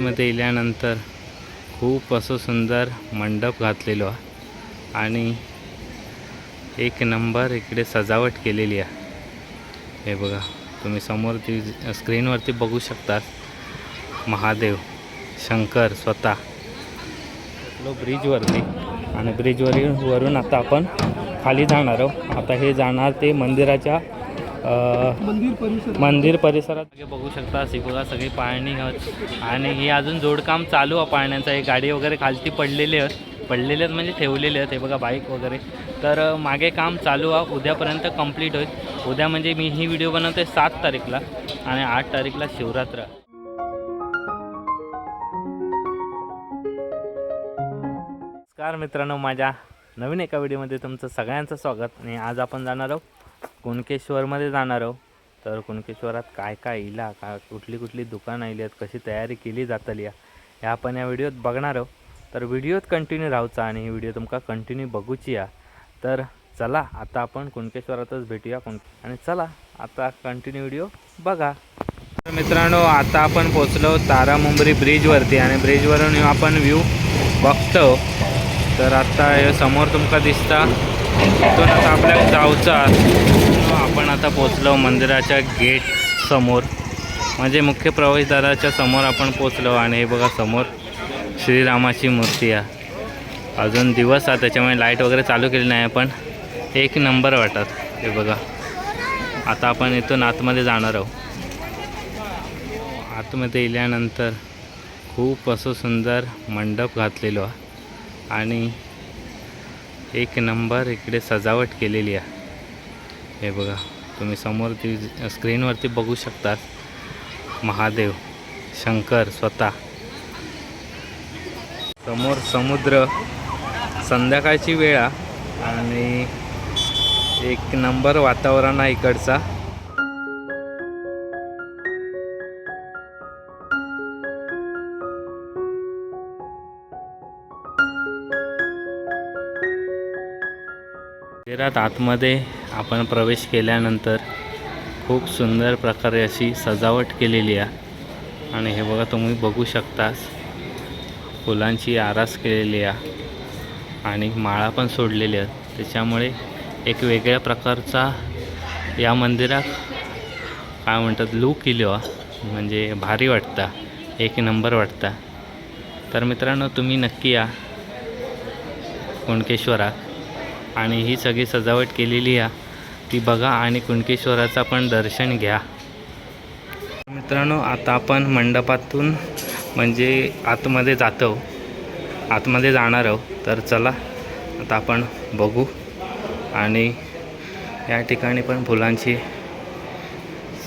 आतमध्ये इल्यानंतर खूप असं सुंदर मंडप घातलेलो आहे. आणि एक नंबर इकडे सजावट केलेली आहे. हे बघा तुम्ही समोर ती स्क्रीनवरती बघू शकता महादेव शंकर स्वतः. लो ब्रिजवरती आणि ब्रिजवरील वरून आता आपण खाली जाणार आहोत. आता हे जाणार ते मंदिराच्या मंदिर परिसरात. बघू शकता सिकोला सगळी पाळणी आणि ही अजून जोडकाम चालू आहे पाळण्याचं. एक गाडी वगैरे खालती पडलेली आहेत. पडलेले आहेत म्हणजे ठेवलेले आहेत. हे बघा बाईक वगैरे. तर मागे काम चालू आहे. उद्यापर्यंत कंप्लीट होईल. उद्या म्हणजे मी ही व्हिडिओ बनवते सात तारीखला. आणि आठ तारीखला शिवरात्र. नमस्कार मित्रांनो माझ्या नवीन एका व्हिडिओमध्ये तुमचं सगळ्यांचं स्वागत. आणि आज आपण जाणार आहोत कुणकेश्वरमध्ये जाणार आहो. तर कुणकेश्वरात काय काय इला का कुठली कुठली दुकानं आली आहेत कशी तयारी केली जातली या हे आपण या व्हिडिओत बघणार आहोत तर व्हिडिओत कंटिन्यू राहूचा आणि ही व्हिडिओ तुमका कंटिन्यू बघूची या तर चला आता आपण कुणकेश्वरातच भेटूया कुण आणि चला आता कंटिन्यू व्हिडिओ बघा. तर मित्रांनो आता आपण पोचलो तारामुंबरी ब्रिजवरती आणि ब्रिजवरून आपण व्ह्यू बघतो. तर आता समोर तुमका दिसता इथून आता आपल्याला गावचा आपण आता पोचलो मंदिराच्या गेट समोर. म्हणजे मुख्य प्रवेशद्वाराच्या समोर आपण पोचलो आणि हे बघा समोर श्रीरामाची मूर्ती आहे. अजून दिवस आहे त्याच्यामुळे लाइट वगैरे चालू केली नाही पण एक नंबर वाटत. हे बघा. आता आपण इथून आतमध्ये जाणार आहोत. आतमध्ये इल्यानंतर खूप असं सुंदर मंडप घातलेलो आहे. आणि एक नंबर इकडे सजावट केलेली आहे. हे बघा तुम्ही समोर ती स्क्रीनवरती बघू शकता महादेव शंकर स्वतः. समोर समुद्र संध्याकाळची वेळा आणि एक नंबर वातावरण आहे इकडचा. मंदिरात आतमध्ये आपण प्रवेश केल्यानंतर खूप सुंदर प्रकारे अशी सजावट केलेली आहे. आणि हे बघा तुम्ही बघू शकता फुलांची आरास केलेली आहे. आणि माळा पण सोडलेल्या आहेत. त्याच्यामुळे एक वेगळ्या प्रकारचा या मंदिरात काय म्हणतात लूक इलो हो. म्हणजे भारी वाटता. एक नंबर वाटता. तर मित्रांनो तुम्ही नक्की या. कुणकेश्वरात. आणि ही सगळी सजावट केलेली आहे. ती बघा आणि कुणकेश्वराचं पण दर्शन घ्या. मित्रांनो आता आपण मंडपातून म्हणजे आतमध्ये जातो आतमध्ये जाणार आहोत. तर चला आता आपण बघू. आणि या ठिकाणी पण फुलांची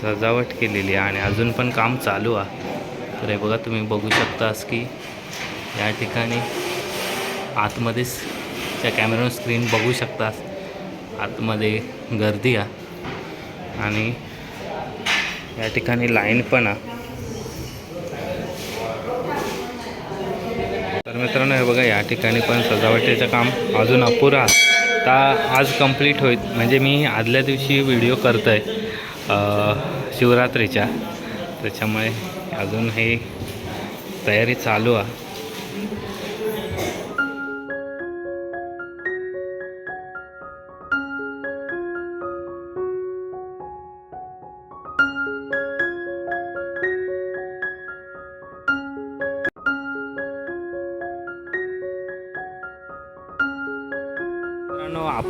सजावट केलेली आहे आणि अजून पण काम चालू आहे. तर हे बघा तुम्ही बघू शकतास की या ठिकाणी आतमध्येच त्या कॅमेरा स्क्रीन बघू शकतात आतमध्ये गर्दी आहे. आणि या ठिकाणी लाईन पण आहे. तर मित्रांनो हे बघा या ठिकाणी पण सजावटीचं काम अजून अपुरं आता आज कंप्लीट होईल. म्हणजे मी आदल्या दिवशी व्हिडिओ करतो आहे शिवरात्रीच्या. त्याच्यामुळे अजून हे तयारी चालू आहे.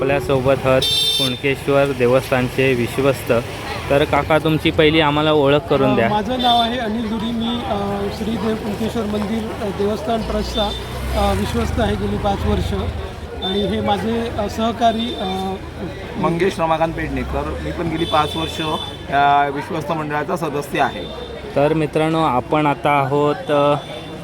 आपल्यासोबत आहेत कुणकेश्वर देवस्थानचे विश्वस्त. तर काका तुमची पहिली आम्हाला ओळख करून द्या. माझं नाव आहे अनिल दुरी. मी अ, श्री देव कुंकेश्वर मंदिर देवस्थान ट्रस्टचा विश्वस्त आहे गेली पाच वर्ष. आणि हे माझे सहकारी मंगेश रमाकांत पेडणेकर. मी पण गेली पाच वर्ष या विश्वस्त मंडळाचा सदस्य आहे. तर मित्रांनो आपण आता आहोत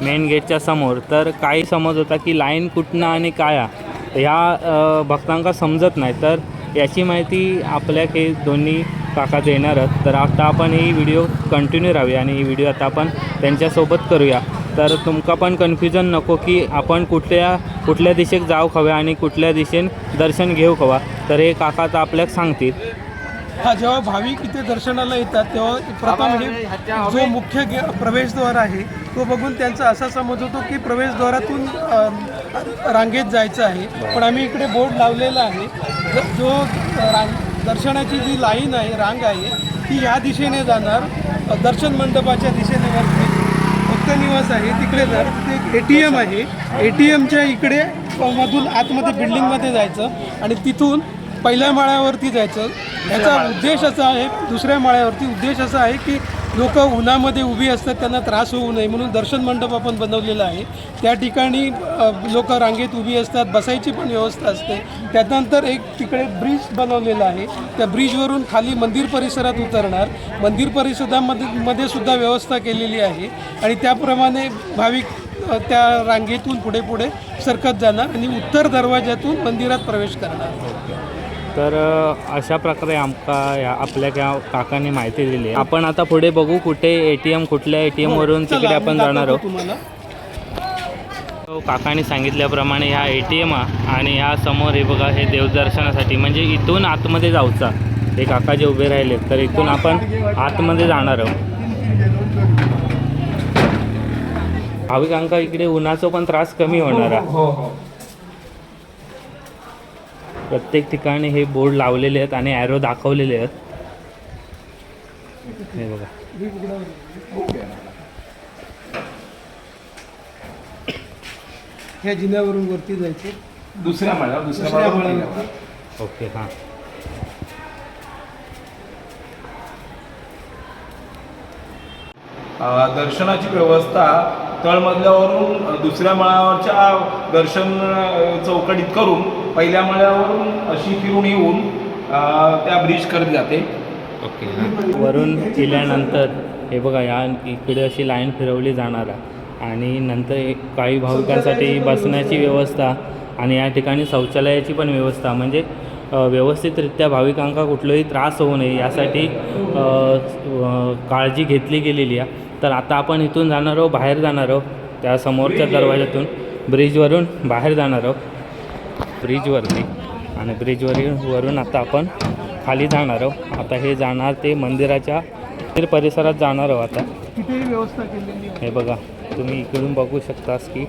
मेन गेटच्या समोर. तर काही समज होता की लाईन कुठनं आणि काय? आहे. ह्या भक्तांका समजत नाही. तर याची माहिती आपल्या हे दोन्ही काका देणारच तर आता आपण ही व्हिडिओ कंटिन्यू राहूया आणि ही व्हिडिओ आता आपण त्यांच्यासोबत करूया. तर तुमका पण कन्फ्युजन नको की आपण कुठल्या कुठल्या दिशेक जाऊ हव्या आणि कुठल्या दिशेन दर्शन घेऊ हवा तर हे काका तर आपल्याक सांगतील. हा जेव्हा भाविक इथे दर्शनाला येतात तेव्हा प्रथम हे जो मुख्य प्रवेशद्वार आहे तो बघून त्यांचा असा समज होतो की प्रवेशद्वारातून रांगेत जायचं आहे. पण आम्ही इकडे बोर्ड लावलेला आहे. ज- जो रांग दर्शनाची जी लाईन आहे रांग आहे ती या दिशेने जाणार. दर्शन मंडपाच्या दिशेने वरती भक्त निवास आहे तिकडे जर तिथे एक ए टी एम आहे. ए टी एमच्या इकडे मधून आतमध्ये बिल्डिंगमध्ये जायचं. आणि तिथून पहिल्या माळ्यावरती जायचं. याचा उद्देश असा आहे दुसऱ्या माळ्यावरती उद्देश असा आहे की लोक उन्हामध्ये उभी असतात त्यांना त्रास होऊ नये म्हणून दर्शन मंडप आपण बनवलेला आहे. त्या ठिकाणी लोक रांगेत उभी असतात बसायची पण व्यवस्था असते. त्यानंतर एक तिकडे ब्रिज बनवलेला आहे. त्या ब्रिजवरून खाली मंदिर परिसरात उतरणार. मंदिर परिसरामध्ये मध्ये सुद्धा व्यवस्था केलेली आहे आणि त्याप्रमाणे भाविक त्या रांगेतून पुढे पुढे सरकत जाणार आणि उत्तर दरवाज्यातून मंदिरात प्रवेश करणार. तर अशा प्रकारे आमका या आपल्या त्या काकांनी माहिती दिली. आहे आपण आता पुढे बघू कुठे ए टी एम कुठल्या ए टी एमवरून चला, तिकडे आपण जाणार आहोत. तो काकांनी सांगितल्याप्रमाणे ह्या ए टी एम आणि ह्या समोर हे बघा हे देवदर्शनासाठी म्हणजे इथून आतमध्ये जाऊचा. हे काका जे उभे राहिले तर इथून आपण आतमध्ये जाणार आहोत. भाविकांका इकडे उन्हाचा पण त्रास कमी होणार आहे. हो हो. प्रत्येक ठिकाणी हे बोर्ड लावलेले आहेत आणि ॲरो दाखवलेले आहेत. हे बघा. ह्या जिन्यावरून वरती जायचं. दुसऱ्या माळ्यावर दुसऱ्या माळ्यावर. ओके हां. अ, दर्शनाची व्यवस्था तळमजल्यावरून अ, दुसऱ्या माळ्यावरच्या दर्शन अ, चौकटीत करून पहिल्या माळ्यावरून अशी फिरून येऊन त्या ब्रिज करत जाते. ओके. वरून केल्यानंतर हे बघा या इकडे अशी लाईन फिरवली जाणार आहे. आणि नंतर एक काही भाविकांसाठी बसण्याची व्यवस्था आणि या ठिकाणी शौचालयाची पण व्यवस्था. म्हणजे व्यवस्थितरित्या भाविकांका कुठलाही त्रास होऊ नये यासाठी काळजी घेतली गेलेली आहे. तर आता आपण इथून जाणार आहोत बाहेर जाणार आहोत. त्या समोरच्या दरवाजातून ब्रिजवरून बाहेर जाणार आहोत. ब्रिजवरती. आणि ब्रिजवरील वरून आता आपण खाली जाणार आहोत. आता हे जाणार ते मंदिराच्या मंदिर परिसरात जाणार आहोत आता. व्यवस्था केलेली आहे हे बघा तुम्ही इकडून बघू शकतास की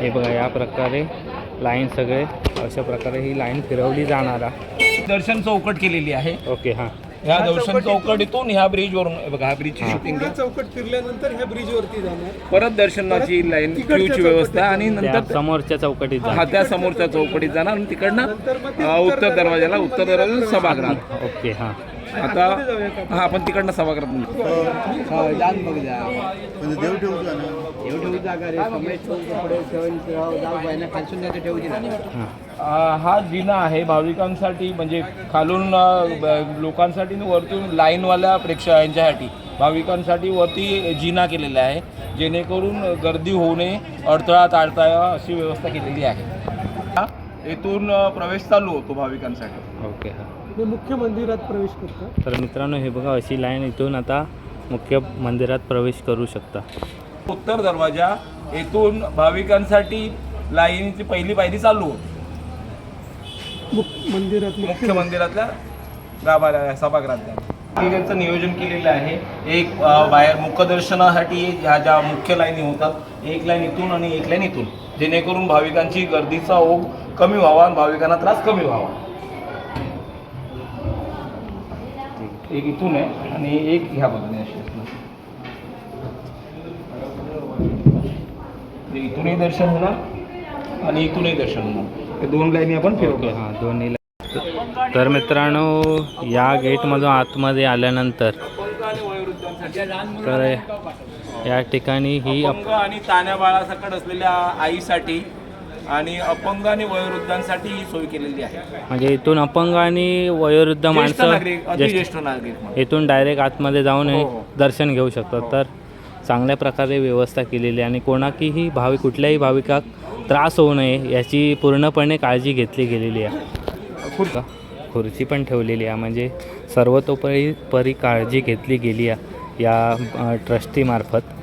हे बघा या प्रकारे लाईन सगळे अशा प्रकारे ही लाईन फिरवली जाणार आहे. दर्शन चौकट केलेली आहे. ओके हां. ह्या दर्शन चौकटीतून ह्या ब्रिजवरून हे बघा ह्या ब्रिजची हा. शूटिंग पूर्ण चौकट फिरल्यानंतर ह्या ब्रिजवरती जाणार. परत दर्शनाची लाईन तिकडच्या क्यूची व्यवस्था आणि त्या नंतर समोरच्या चौकटीत जा हा त्या समोरच्या चौकटीत जाणार आणि तिकडनं अ, उत्तर दरवाजाला उत्तर दरवाजा सभागृहात. ओके हां. आता हा आपण तिकडनं सभागृहात हां. अ, हा जिना आहे भाविकांसाठी म्हणजे खालून लोकांसाठी वरतून लाईनवाल्या प्रेक्षा यांच्यासाठी. भाविकांसाठी वरती जिना केलेला आहे जेणेकरून गर्दी होऊ नये अडथळा टाळता अशी व्यवस्था केलेली आहे. हा, येथून प्रवेश चालू होतो भाविकांसाठी. ओके हां. हे मुख्य मंदिरात प्रवेश करतात तर मित्रांनो हे बघा अशी लाईन इथून आता मुख्य मंदिरात प्रवेश करू शकता. उत्तर दरवाजा येथून भाविकांसाठी लाईनची पहिली पायरी चालू होती. मुख मंदिरात मुख्य मंदिरातल्या गाभाऱ्या सभागृहातल्या. तिकीटाचं नियोजन केलेलं आहे. एक बाहेर मुखदर्शनासाठी ह्या ज्या मुख्य लाईनी होतात एक लाईन इथून आणि एक लाईन इथून. जेणेकरून भाविकांची गर्दीचा ओघ कमी व्हावा आणि भाविकांना त्रास कमी व्हावा. एक इथून आहे आणि एक ह्या बाजूने अशी असणार. म्हणजे इथूनही दर्शन होणार आणि इथूनही दर्शन होणार हे दोन लाईनी आपण फिरवतो हां दोन्ही तर मित्रांनो या गेटमधून आतमध्ये आल्यानंतर तर या ठिकाणी ही अप- अपंग आणि ताण्या बाळासकट असलेल्या आईसाठी आणि अपंग आणि वयोवृद्धांसाठी ही सोय केलेली आहे म्हणजे इथून अपंग आणि वयोवृद्ध माणसं ज्येष्ठ- नागरिक. इथून डायरेक्ट आतमध्ये जाऊन हो, हो. दर्शन घेऊ शकतात तर चांगल्या प्रकारे व्यवस्था केलेली आहे. आणि कोणाकीही भाविक कुठल्याही भाविकाक त्रास होऊ नये याची पूर्णपणे काळजी घेतली गेलेली आहे. खुर्चा खुर्ची पण ठेवलेली आहे. म्हणजे सर्वतोपरी परी काळजी घेतली गेली आहे या ट्रस्टीमार्फत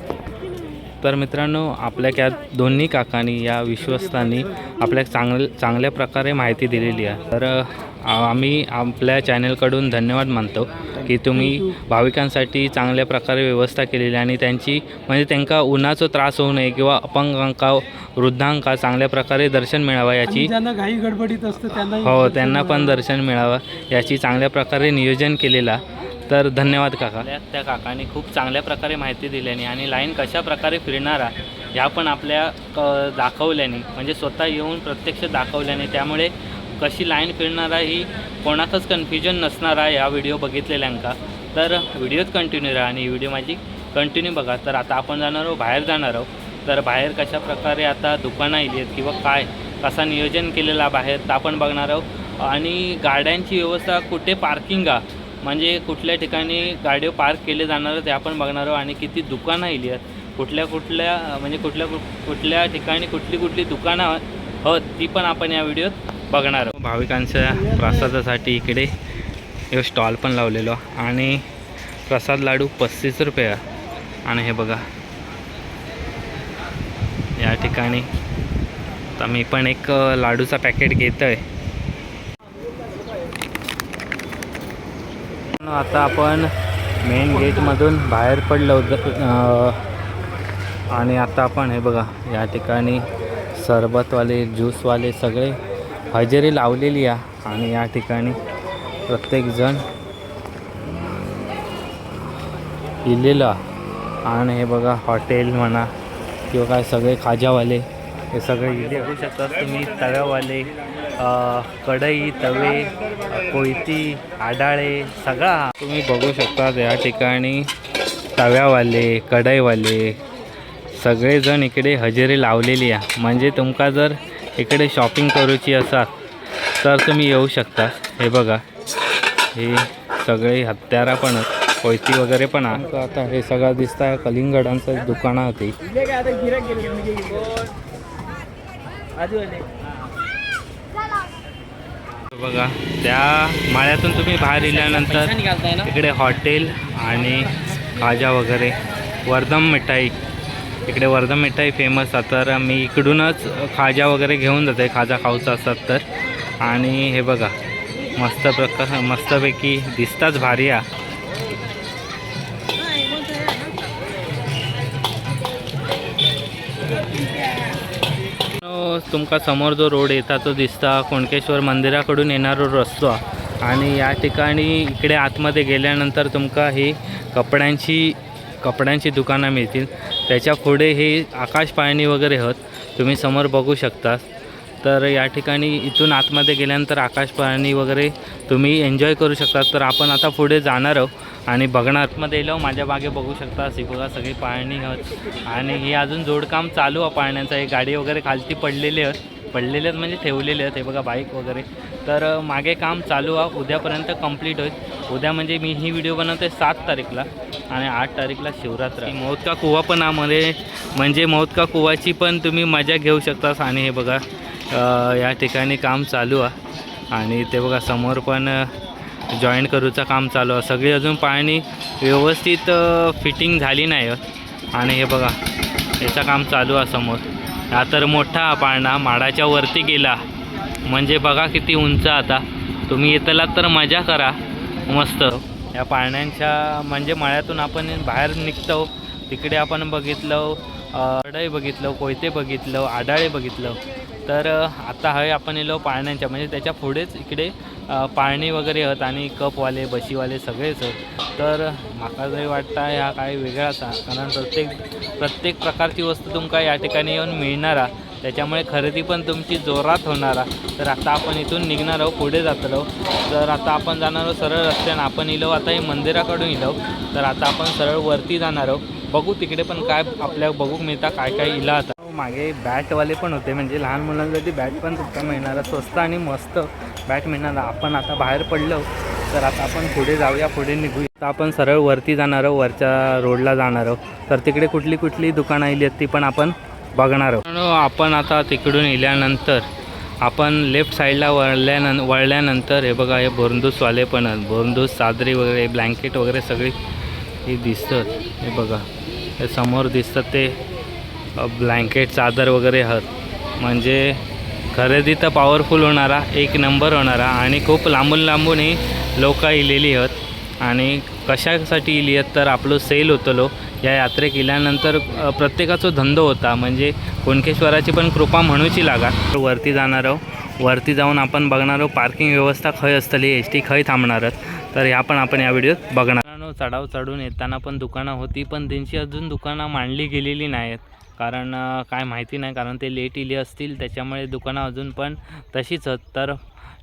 तर मित्रांनो आपल्या त्या दोन्ही काकांनी या विश्वस्तांनी आपल्या चांगल चांगल्या प्रकारे माहिती दिलेली आहे. तर आम्ही आपल्या चॅनलकडून धन्यवाद मानतो की तुम्ही भाविकांसाठी चांगल्या प्रकारे व्यवस्था केलेली आहे आणि त्यांची म्हणजे त्यांना उन्हाचा त्रास होऊ नये किंवा अपंगांका वृद्धांका चांगल्या प्रकारे दर्शन मिळावं याची घाई गडबडीत असतं त्यांना हो त्यांना पण दर्शन मिळावं याची चांगल्या प्रकारे नियोजन केलेला. तर धन्यवाद काका. त्या काकाने खूप चांगल्या प्रकारे माहिती दिल्याने आणि लाईन कशा प्रकारे फिरणारा ह्या पण आपल्या क दाखवल्याने म्हणजे स्वतः येऊन प्रत्यक्ष दाखवल्याने त्यामुळे कशी लाईन फिरणारा ही कोणाचंच कन्फ्युजन नसणार आहे या व्हिडिओ बघितलेल्यांका. तर व्हिडिओच कंटिन्यू राहा आणि व्हिडिओ माझी कंटिन्यू बघा. तर आता आपण जाणार आहोत बाहेर जाणार आहोत. तर बाहेर कशा प्रकारे आता दुकानं आली आहेत किंवा काय कसा नियोजन केलेला बाहेर तर आपण बघणार आहोत. आणि गाड्यांची व्यवस्था कुठे पार्किंग आहे म्हणजे कुठल्या ठिकाणी गाड्यो पार्क केले जाणार ते आपण बघणार आहोत. आणि किती दुकानं आली आहेत. कुठल्या कुठल्या म्हणजे कुठल्या कुठ- कुठल्या ठिकाणी कुठली कुठली दुकानं आहेत ती पण आपण या व्हिडिओत बघणार. भाविकांच्या प्रसादासाठी इकडे हे स्टॉल पण लावलेलो. आणि प्रसाद लाडू पस्तीस रुपये. आहे. आणि हे बघा. या ठिकाणी तर मी पण एक लाडूचा पॅकेट घेतो आहे आता आपण मेन गेटमधून बाहेर पडलो. आणि आता आपण हे बघा या ठिकाणी सरबतवाले ज्यूसवाले सगळे हजेरी लावलेली आहे आणि या ठिकाणी प्रत्येकजण इलेलं. आणि हे बघा हॉटेल म्हणा किंवा काय सगळे खाजावाले हे सगळे इथे बघू शकता. तुम्ही तव्यावाले कढई तवे कोयती आडाळे सगळा. तुम्ही बघू शकता या ठिकाणी तव्यावाले कढईवाले सगळेजण इकडे हजेरी लावलेली आहे म्हणजे तुमका जर इकडे शॉपिंग करूची असाल तर तुम्ही येऊ शकता. हे बघा हे सगळे हत्यारा पण आहेत. कोयती वगैरे पण आता हे सगळं दिसतं आहे कलिंगडांचं दुकानं होती बघा त्या माळ्यातून तुम्ही बाहेर इकडे हॉटेल आणि खाजा वगैरे वर्धम मिठाई. इकडे वर्धा मिठाई फेमस आहे. तर मी इकडूनच खाजा वगैरे घेऊन जाते खाजा खाऊचा असतात तर. आणि हे बघा मस्त प्रकार मस्तपैकी दिसताच भारी आ हो, तुमका समोर जो रोड येता तो दिसता कोणकेश्वर मंदिराकडून येणारा रस्तो आणि या ठिकाणी इकडे आतमध्ये गेल्यानंतर तुमका ही कपड्यांची कपड्यांची दुकानं मिळतील. त्याच्या पुढे हे आकाश पाळणी वगैरे होत तुम्ही समोर बघू शकता. तर या ठिकाणी इथून आतमध्ये गेल्यानंतर आकाश पाळणी वगैरे तुम्ही एन्जॉय करू शकता तर आपण आता पुढे जाणार आहोत आणि बघणार. आतमध्ये येलो माझ्या मागे बघू शकता. अशी बघा सगळी पाळणी आहोत आणि हे अजून जोडकाम चालू आहे पाळण्याचं. हे गाडी वगैरे खालती पडलेली आहेत. पडलेले आहेत म्हणजे ठेवलेले आहेत. हे बघा बाईक वगैरे. तर मागे काम चालू आहे. उद्यापर्यंत कंप्लीट होईल. उद्या म्हणजे मी ही व्हिडिओ बनवते सात तारीखला. आणि आठ तारीखला शिवरात्र. आहे. कुवा पण आमध्ये म्हणजे मौतका कुवाची पण तुम्ही मजा घेऊ शकता. आणि हे बघा या ठिकाणी काम चालू आहे. आणि ते बघा समोर पण जॉईंट करूचं काम चालू आहे. सगळी अजून पाळणी व्यवस्थित फिटिंग झाली नाही आणि हे बघा याचं काम चालू आहे समोर. हा तर मोठा पाळणा माडाच्या वरती गेला. म्हणजे बघा किती उंच आता. तुम्ही येतलात तर मजा करा. मस्त. या पाळण्यांच्या म्हणजे मळ्यातून आपण बाहेर निघतो. तिकडे आपण बघितलं अडई बघितलं कोयते बघितलं आडाळे बघितलं. तर आता हवे आपण येलो पाळण्यांच्या म्हणजे त्याच्या पुढेच इकडे पाळणे पाळणी वगैरे आहेत आणि कपवाले बशीवाले सगळेच आहेत तर म्हाका जरी वाटतं ह्या काय वेगळाच असा कारण प्रत्येक प्रत्येक प्रकारची वस्तू तुमका या ठिकाणी येऊन मिळणार. त्याच्यामुळे खरेदी पण तुमची जोरात होणार. तर आता आपण इथून निघणार आहोत पुढे जातलो तर आता आपण जाणार आहोत सरळ रस्त्यानं. आपण इलो आता हे मंदिराकडून इलो तर आता आपण सरळ वरती जाणार आहोत. बघू तिकडे पण काय आपल्या बघूक मिळता काय काय इला आता मागे बॅटवाले पण होते म्हणजे लहान मुलांसाठी बॅट पण सुद्धा मिळणार स्वस्त आणि मस्त बॅट मिळणार. आपण आता बाहेर पडलो तर आता आपण पुढे जाऊया पुढे निघूया. तर आपण सरळ वरती जाणार आहोत वरच्या रोडला जाणार आहोत. तर तिकडे कुठली कुठली दुकानं आली आहेत ती पण आपण बघणार आहोत. आपण आता तिकडून इल्यानंतर आपण लेफ्ट साईडला वळल्यानं वळल्यानंतर हे बघा हे भोरंदूसवाले पण आहेत. बोरंदूस चादरी वगैरे ब्लँकेट वगैरे सगळी ही दिसतात. हे बघा हे समोर दिसतात ते. ब्लँकेट चादर वगैरे हत. म्हणजे खरेदी तर पॉवरफुल होणारा एक नंबर होणारा आणि खूप लांबून लांबूनही लोक इलेली आहेत आणि कशासाठी इली आहेत तर आपलं सेल होतलो. या यात्रेक इल्यानंतर प्रत्येकाचा प्रत्येकाचो धंदो होता. म्हणजे कुणकेश्वराची पण कृपा म्हणूची लागा. वरती जाणार आहोत वरती जाऊन आपण बघणार आहोत पार्किंग व्यवस्था खय असतली एस टी खय थांबणार तर ह्या पण आपण या व्हिडिओत बघणार चढाव चढून येताना पण दुकानं होती पण त्यांची अजून दुकानं मांडली गेलेली नाहीत. कारण काय माहिती नाही कारण ते लेट इले असतील त्याच्यामुळे दुकानं अजून पण तशीच आहेत. तर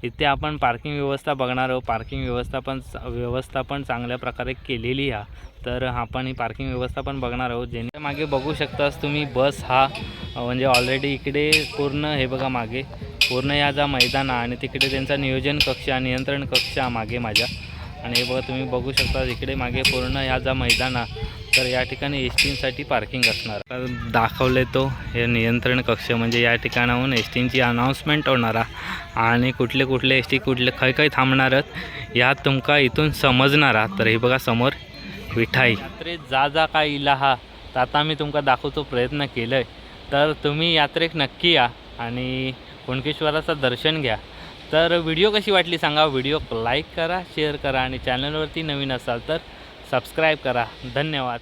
इथे आपण पार्किंग व्यवस्था बघणार आहोत. पार्किंग व्यवस्था पण व्यवस्था पण चांगल्या प्रकारे केलेली आहे. तर आपण ही पार्किंग व्यवस्था पण बघणार आहोत. जेणे मागे बघू शकतास तुम्ही बस हा म्हणजे ऑलरेडी इकडे पूर्ण हे बघा मागे पूर्ण या जा मैदान आहे आणि तिकडे त्यांचा नियोजन कक्ष नियंत्रण कक्ष मागे माझ्या. आणि हे बघा तुम्ही बघू शकता इकडे मागे पूर्ण ह्या जा मैदान आहे तर या ठिकाणी एस टींसाठी पार्किंग असणार. तर दाखवले तो हे नियंत्रण कक्ष म्हणजे या ठिकाणाहून एस टींची अनाऊन्समेंट होणार आहे. आणि कुठले कुठले एस टी कुठले खय खय थांबणार आहेत यात तुमका इथून समजणार तर हे बघा समोर विठाई. यात्रेत जा जा काय इला हा तर आता मी तुमका दाखवतो प्रयत्न केलं आहे तर तुम्ही यात्रेक नक्की या आणि कुणकेश्वराचं दर्शन घ्या. तर व्हिडिओ कशी वाटली सांगा. व्हिडिओ लाईक करा शेअर करा आणि चॅनलवरती नवीन असाल तर सबस्क्राईब करा. धन्यवाद.